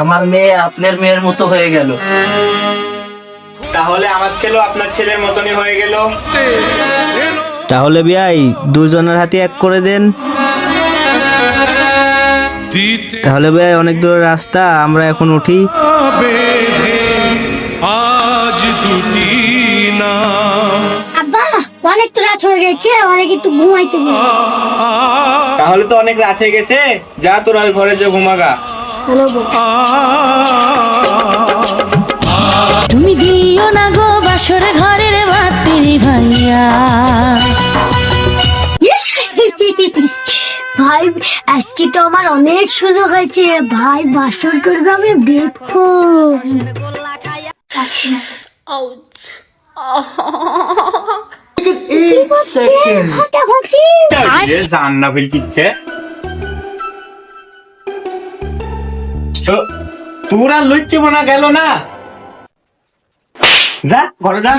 আমার মেয়ে আপনার মেয়ের মতো হয়ে গেল। তাহলে আমার ছেলেও আপনার ছেলের মতনই হয়ে গেল। তাহলে বিয়াই দুজনের হাতে এক করে দেন। তাহলে ভাই অনেক দূরের রাস্তা আমরা এখন উঠি। আজ দুটি অনেক তো রাত হয়ে গেছে অনেক একটু ঘুমাইতে বল। তাহলে তো অনেক রাত হয়ে গেছে। যা তোরা ওই ঘরে যে ঘুমাগা। হ্যালো বল। তুমি দিও না গো বাসর ঘরের বাতিরি ভাইয়া। ভাই আজকে তো আমার অনেক সুযোগ হয়েছে। ভাই বাসর করবে আমি দেখব। ফাটাফাটি জান্না ফিল কিচ্ছে। তোরা লুচ্ছে মনে গেল না? যা ঘরে যা।